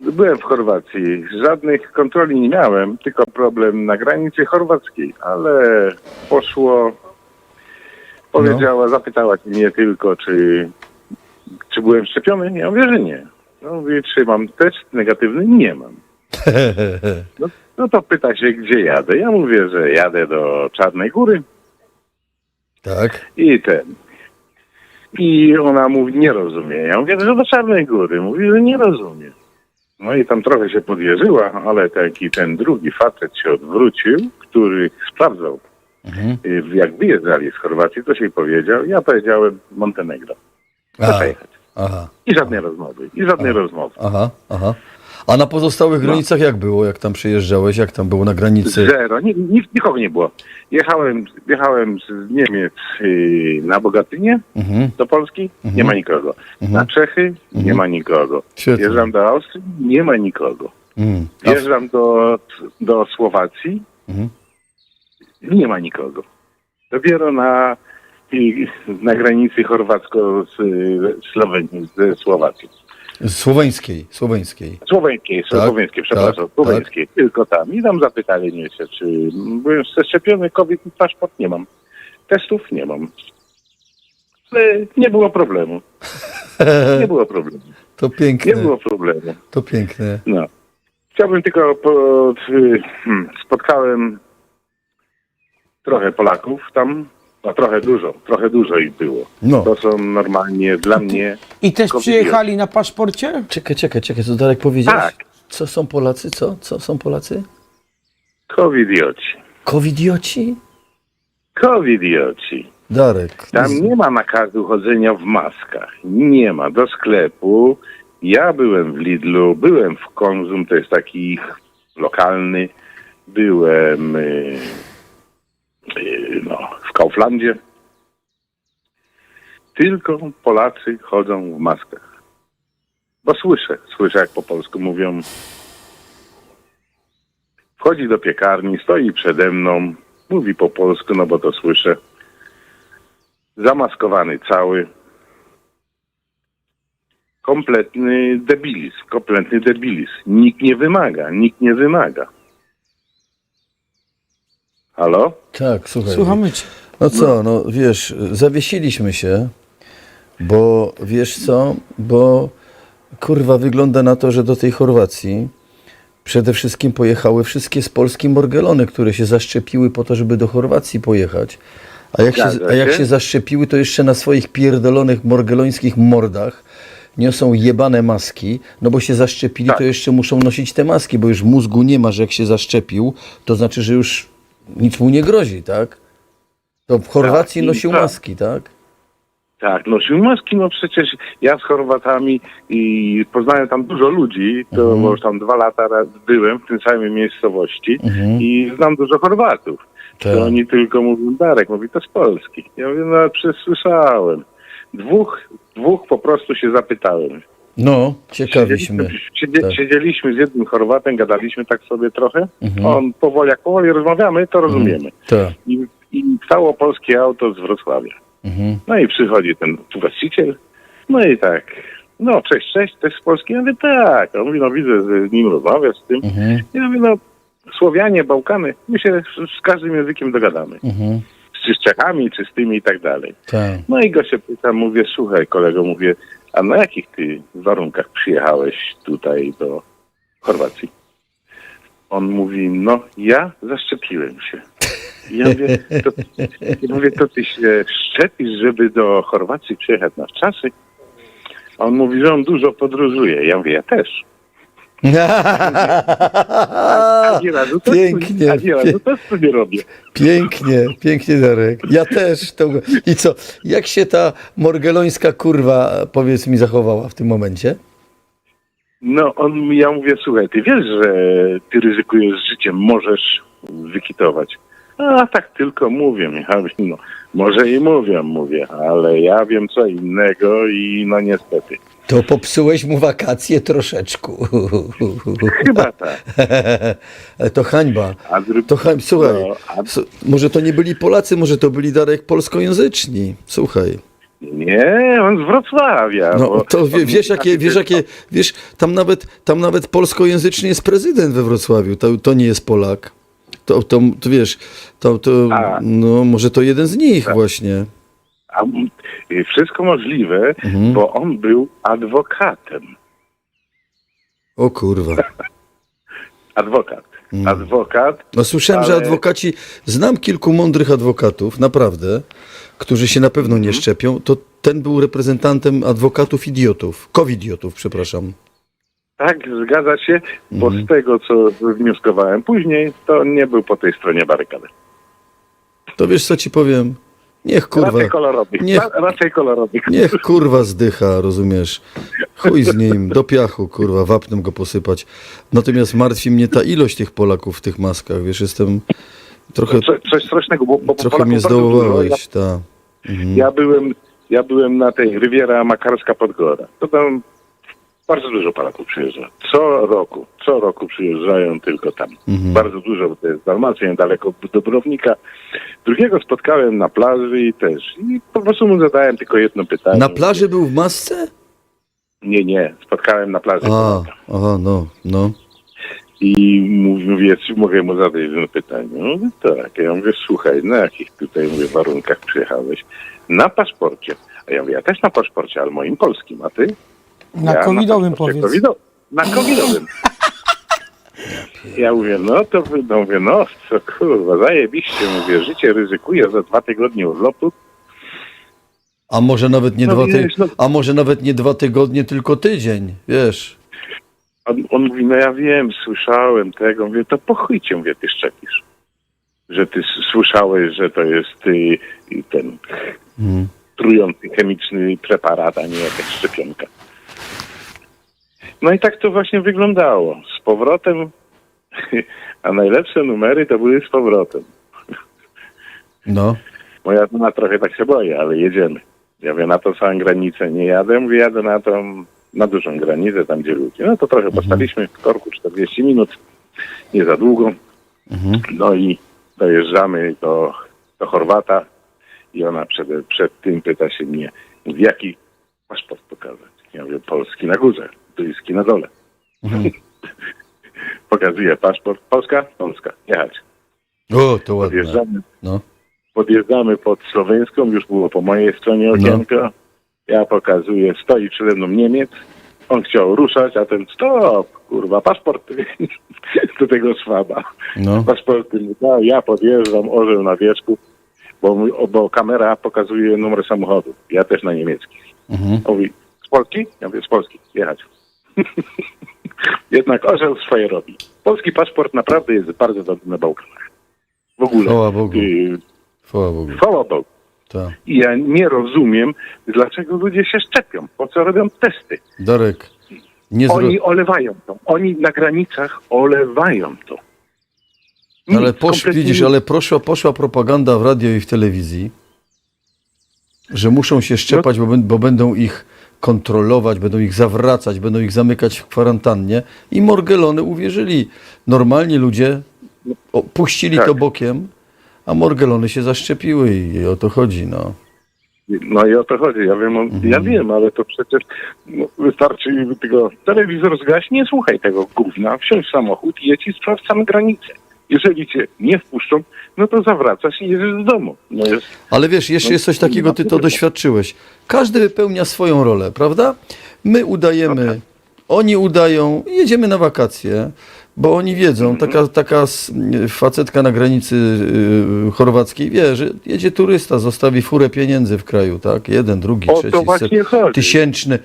Byłem w Chorwacji. Żadnych kontroli nie miałem, tylko problem na granicy chorwackiej, ale poszło. Powiedziała, zapytała się mnie tylko, czy, czy byłem szczepiony. Ja mówię, że nie. No, mówię, czy mam test negatywny? Nie mam. No, no to pyta się, gdzie jadę. Ja mówię, że jadę do Czarnej Góry tak. i ten. I ona mówi, nie rozumie. Ja mówię, że do Czarnej Góry. Mówi, że nie rozumie. No i tam trochę się podjeżyła, ale taki ten drugi facet się odwrócił, który sprawdzał, Mhm. y, jak wyjeżdżali z Chorwacji, to się powiedział. Ja powiedziałem Montenegro. Proszę jechać. aha, I żadnej rozmowy. I żadnej rozmowy. aha, aha. A na pozostałych No. granicach jak było? Jak tam przyjeżdżałeś? Jak tam było na granicy? Zero. Ni, ni, nikogo nie było. Jechałem, jechałem z Niemiec y, na Bogatynię Mhm. do Polski, nie ma nikogo. Na Czechy nie ma nikogo. Świetnie. Jeżdżam do Austrii, nie ma nikogo. Mm. A w- Jeżdżam do, do Słowacji, Mhm. nie ma nikogo. Dopiero na, i, na granicy chorwacko-słoweńskiej, ze Słowacją. Słoweńskiej, słoweńskiej. Słoweńskiej, Tak, słoweńskiej, przepraszam, tak, słoweńskiej, tylko tam. I tam zapytali mnie się, czy byłem zaszczepiony, COVID, paszport nie mam. Testów nie mam. Ale nie było problemu. Nie było problemu. To Nie piękne, było problemu. to piękne. No. Chciałbym tylko, po, hmm, spotkałem trochę Polaków tam, a trochę dużo, trochę dużo ich było. No. To są normalnie dla mnie, I też przyjechali na paszporcie? Czekaj, czekaj, czekaj, co Darek powiedziałeś? Tak. Co są Polacy? Co? Co są Polacy? covidioci. Covidioci? Covidioci. Darek. Tam nie ma nakazu chodzenia w maskach. Nie ma. Do sklepu. Ja byłem w Lidlu, byłem w Konzum, to jest taki ich lokalny. Byłem y, y, no, Kauflandzie. Tylko Polacy chodzą w maskach. Bo słyszę, słyszę jak po polsku mówią. Wchodzi do piekarni, stoi przede mną, mówi po polsku, no bo to słyszę zamaskowany cały. Kompletny debilizm, kompletny debilizm. Nikt nie wymaga, nikt nie wymaga. Halo? Tak, słuchaj. Słuchamy cię. No co, no wiesz, zawiesiliśmy się, bo wiesz co, bo kurwa wygląda na to, że do tej Chorwacji przede wszystkim pojechały wszystkie z Polski morgelony, które się zaszczepiły po to, żeby do Chorwacji pojechać. A jak, się, a jak się. zaszczepiły, to jeszcze na swoich pierdolonych morgelońskich mordach niosą jebane maski, no bo się zaszczepili, Tak. to jeszcze muszą nosić te maski, bo już mózgu nie ma, że jak się zaszczepił, to znaczy, że już nic mu nie grozi, tak? To w Chorwacji Tak, nosił tak. maski, tak? Tak, nosił maski, no przecież ja z Chorwatami i poznałem tam dużo ludzi, to bo już tam dwa lata byłem w tym samej miejscowości i znam dużo Chorwatów. Tak. To oni tylko mówią, Darek, mówi, to z Polski. Ja mówię, no przecież słyszałem. Dwóch, dwóch po prostu się zapytałem. No, ciekawiśmy. Siedzie, Tak. Siedzieliśmy z jednym Chorwatem, gadaliśmy tak sobie trochę. Mhm. On powoli, jak powoli rozmawiamy, to rozumiemy. Tak. I, I stało polskie auto z Wrocławia. Mhm. No i przychodzi ten właściciel. No i tak, no cześć, cześć, też z Polski? Ja mówię, tak. On mówi, no widzę, że z nim rozmawiasz z tym. Mhm. Ja mówię, no Słowianie, Bałkany, my się z, z każdym językiem dogadamy. Mhm. Czy z Czechami, czy z tymi i tak dalej. Tak. No i go się pytam, mówię, słuchaj kolego, mówię, a na jakich ty warunkach przyjechałeś tutaj do Chorwacji? On mówi, no ja zaszczepiłem się. I Ja mówię, to, ja mówię, to ty się szczepisz, żeby do Chorwacji przyjechać na wczasy? A on mówi, że on dużo podróżuje. Ja mówię, ja też. A nie razu to, Pięknie, a nie razu to, nie robię. Pięknie, pięknie Darek. Ja też. To... I co? Jak się ta morgelońska kurwa, powiedz mi, zachowała w tym momencie? No, on, ja mówię, słuchaj, ty wiesz, że ty ryzykujesz życiem, możesz wykitować. A tak tylko mówię, mówię, no, może i mówię, mówię, ale ja wiem co innego i no niestety. To popsułeś mu wakacje troszeczku. Chyba tak. To hańba. To hańba. Słuchaj, No, może to nie byli Polacy, może to byli Darek polskojęzyczni. Słuchaj. Nie, on z Wrocławia. No bo to wie, wiesz, jakie, wiesz, jakie, wiesz, tam nawet, tam nawet polskojęzyczny jest prezydent we Wrocławiu, to, to nie jest Polak. To, to, to wiesz, to, to, A. no może to jeden z nich właśnie. A, y, wszystko możliwe, Mhm. bo on był adwokatem. O kurwa. Adwokat. Mm. Adwokat. No słyszałem, że Ale- adwokaci, znam kilku mądrych adwokatów, naprawdę, którzy się na pewno nie szczepią, to ten był reprezentantem adwokatów idiotów, covidiotów, przepraszam. Tak, zgadza się, bo Mhm. z tego, co wnioskowałem później, to nie był po tej stronie barykady. To wiesz, co ci powiem? Niech kurwa, Raczej kolorowy. niech- Ra- Raczej kolorowy. niech kurwa zdycha, rozumiesz? Chuj z nim, do piachu, kurwa, wapnem go posypać. Natomiast martwi mnie ta ilość tych Polaków w tych maskach, wiesz, jestem trochę, Co, coś strasznego, bo, bo trochę Polaków mnie zdołowałeś, ta. Mhm. Ja, ja, byłem, ja byłem na tej Riviera Makarska Podgora. To tam bardzo dużo Polaków przyjeżdża. Co roku, co roku przyjeżdżają tylko tam. Mhm. Bardzo dużo, bo to jest Dalmacja, niedaleko Dobrownika. Drugiego spotkałem na plaży i też. I po prostu mu zadałem tylko jedno pytanie. Na plaży był w masce? Nie, nie, spotkałem na plaży. A, aha, no, no. I mówi, mówię, czy mogę mu zadać jedno pytanie? No tak. Ja mówię, słuchaj, na jakich tutaj mówię, warunkach przyjechałeś? Na paszporcie. A ja mówię, ja też na paszporcie, ale moim polskim, a ty? Na Ja covidowym paszporcie powiedz. covido- na covidowym. Ja mówię, no to no, mówię, no co kurwa, zajebiście, mówię, życie ryzykuję za dwa tygodnie urlopu. A może nawet nie No dwa ty... wiesz, no- A może nawet nie dwa tygodnie, tylko tydzień, wiesz. On, on mówi, no ja wiem, słyszałem tego. Mówię, to po chuj cię, mówię, ty szczepisz. Że ty słyszałeś, że to jest y, ten Mhm. trujący chemiczny preparat, a nie jakaś szczepionka. No i tak to właśnie wyglądało. Z powrotem, a najlepsze numery to były z powrotem. No. Moja żona trochę tak się boi, ale jedziemy. Ja mówię, na tą samą granicę nie jadę, mówię, jadę na tą, na dużą granicę, tam gdzie ludzie. No to trochę postaliśmy w korku 40 minut, nie za długo. Mhm. No i dojeżdżamy do, do Chorwata i ona przed, przed tym pyta się mnie, mówi, jaki paszport pokazać? Ja mówię, polski na górze, duński na dole. Mhm. Pokazuje paszport, Polska? Polska, jechać. O, to ładne. Podjeżdżamy, No. podjeżdżamy pod Słoweńską, już było po mojej stronie okienko. Ja pokazuję, stoi przede mną Niemiec. On chciał ruszać, a ten stop, kurwa, paszport do tego szwaba. No. Paszporty mu dał, ja podjeżdżam, orzeł na wierzchu, bo, bo kamera pokazuje numer samochodu. Ja też na niemiecki. Mhm. On mówi, z Polski? Ja mówię, z Polski, jechać. Jednak orzeł swoje robi. Polski paszport naprawdę jest bardzo dobry na Bałkanach. W ogóle. Chwała Bogu. Y, Chwała Bogu. Chwała Bogu. Ta. I ja nie rozumiem, dlaczego ludzie się szczepią. Po co robią testy? Darek, nie zro... Oni olewają to. Oni na granicach olewają to. Nic, Ale posz, kompletnie widzisz, ale poszła, poszła propaganda w radio i w telewizji, że muszą się szczepać, bo, bę- bo będą ich kontrolować, będą ich zawracać, będą ich zamykać w kwarantannie i Morgelony uwierzyli. Normalni ludzie puścili Tak. to bokiem, a Morgelony się zaszczepiły i, o to chodzi, no. No i o to chodzi. Ja wiem, Mhm. ja wiem, ale to przecież no, wystarczy tego telewizor zgaś, nie słuchaj tego gówna, wsiądź w samochód i jedź i sprawdź same granice. Jeżeli cię nie wpuszczą, no to zawracasz i jedziesz z domu. No jest, Ale wiesz, jeszcze No, jest coś takiego, ty to doświadczyłeś. Każdy wypełnia swoją rolę, prawda? My udajemy, tak. oni udają, jedziemy na wakacje, bo oni wiedzą, Mhm. taka, taka facetka na granicy y, chorwackiej wie, że jedzie turysta, zostawi furę pieniędzy w kraju, tak? Jeden, drugi, o trzeci, set, tysięczny.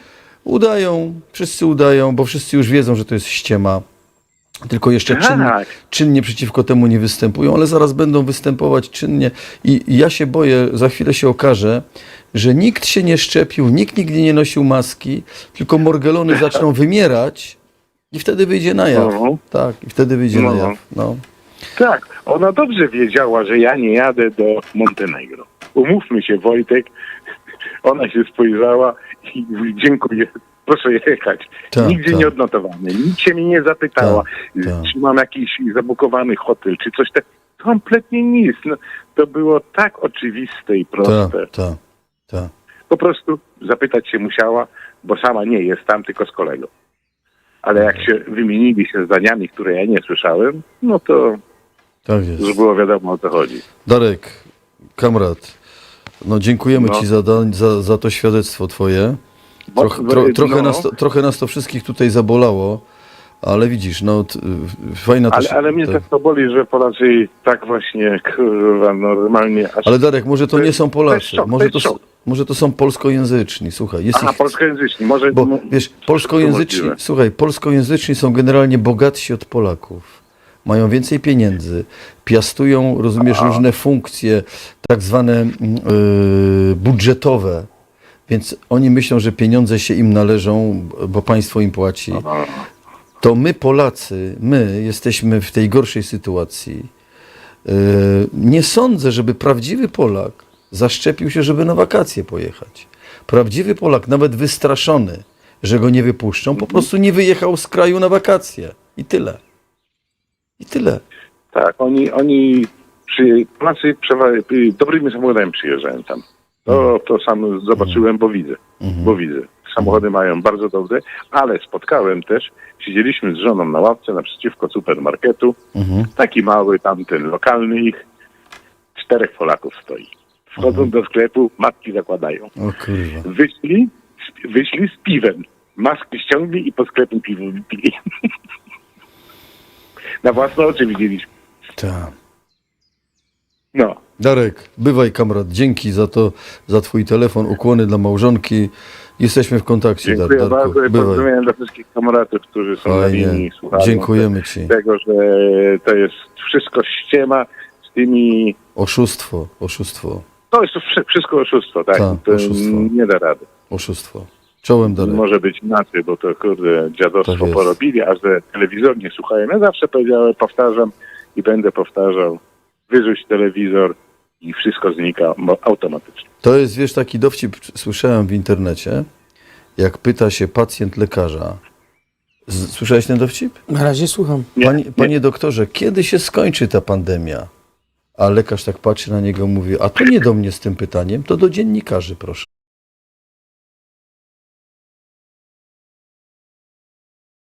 Udają, wszyscy udają, bo wszyscy już wiedzą, że to jest ściema. Tylko jeszcze czynnie, Tak. czynnie przeciwko temu nie występują, ale zaraz będą występować czynnie. I i ja się boję, za chwilę się okaże, że nikt się nie szczepił, nikt nigdy nie nosił maski, tylko morgelony zaczną wymierać i wtedy wyjdzie na jaw. Mhm. Tak, i wtedy wyjdzie na No. jaw. No. Tak, ona dobrze wiedziała, że ja nie jadę do Montenegro. Umówmy się, Wojtek. Ona się spojrzała i mówi, dziękuję, proszę jechać. Tak, Nigdzie tak. nie odnotowane, nic się mnie nie zapytała, Tak, tak. czy mam jakiś zabukowany hotel, czy coś tak. Kompletnie nic. No, to było tak oczywiste i Tak, proste. tak, tak. Po prostu zapytać się musiała, bo sama nie jest tam, tylko z kolegą. Ale jak się wymienili się zdaniami, które ja nie słyszałem, no to Tak jest. już było wiadomo o co chodzi. Darek, kamrat, no dziękujemy No. Ci za, za, za to świadectwo Twoje. Troch, tro, no, trochę, no. nas to, trochę nas to wszystkich tutaj zabolało, ale widzisz, no t, fajna też... Ale, ale mnie tak. to boli, że Polacy tak właśnie, kurwa, normalnie... Aż... Ale Darek, może to To nie są Polacy, może to może to są polskojęzyczni, słuchaj, jest Aha, ich... polskojęzyczni, może... Bo wiesz, polskojęzyczni, słuchaj, polskojęzyczni są generalnie bogatsi od Polaków. Mają więcej pieniędzy, piastują, rozumiesz, różne funkcje, tak zwane mm, y, budżetowe. Więc oni myślą, że pieniądze się im należą, bo państwo im płaci. To my, Polacy, my jesteśmy w tej gorszej sytuacji. Y, Nie sądzę, żeby prawdziwy Polak zaszczepił się, żeby na wakacje pojechać. Prawdziwy Polak, nawet wystraszony, że go nie wypuszczą, po prostu nie wyjechał z kraju na wakacje. I tyle. I tyle. Tak, oni, oni przy, Polacy y, dobrymi samochodami przyjeżdżają tam. To, to sam zobaczyłem, bo widzę. Bo widzę. Samochody mają bardzo dobre, ale spotkałem też, siedzieliśmy z żoną na ławce naprzeciwko supermarketu, Mhm. taki mały tamten lokalny ich, czterech Polaków stoi. Wchodzą do sklepu, matki zakładają. O kurwa. Wyszli, z- wyszli z piwem. Maski ściągli i po sklepie piwo wypili. Na własne oczy widzieliśmy. Tak. No. Darek, bywaj kamrat, dzięki za to, za twój telefon, ukłony dla małżonki. Jesteśmy w kontakcie, Dziękuję Darku. bardzo i Bywaj. pozdrowienia dla wszystkich kameratów, którzy są na linii Fajnie. i słuchają Dziękujemy ci. tego, że to jest wszystko ściema z tymi... Oszustwo, oszustwo, To jest wszy- wszystko oszustwo, tak? Tak, to oszustwo. nie da rady. oszustwo. Czołem, Darek. Może być inaczej, bo to kurde Tak dziadostwo jest. porobili, a że telewizor nie słuchają. Ja zawsze powiedziałem, powtarzam i będę powtarzał, wyrzuć telewizor i wszystko znika automatycznie. To jest, wiesz, taki dowcip słyszałem w internecie, jak pyta się pacjent lekarza. Z, słyszałeś ten dowcip? Na razie słucham. Nie, Panie, nie. panie doktorze, kiedy się skończy ta pandemia? A lekarz tak patrzy na niego i mówi, a to nie do mnie z tym pytaniem, to do dziennikarzy proszę.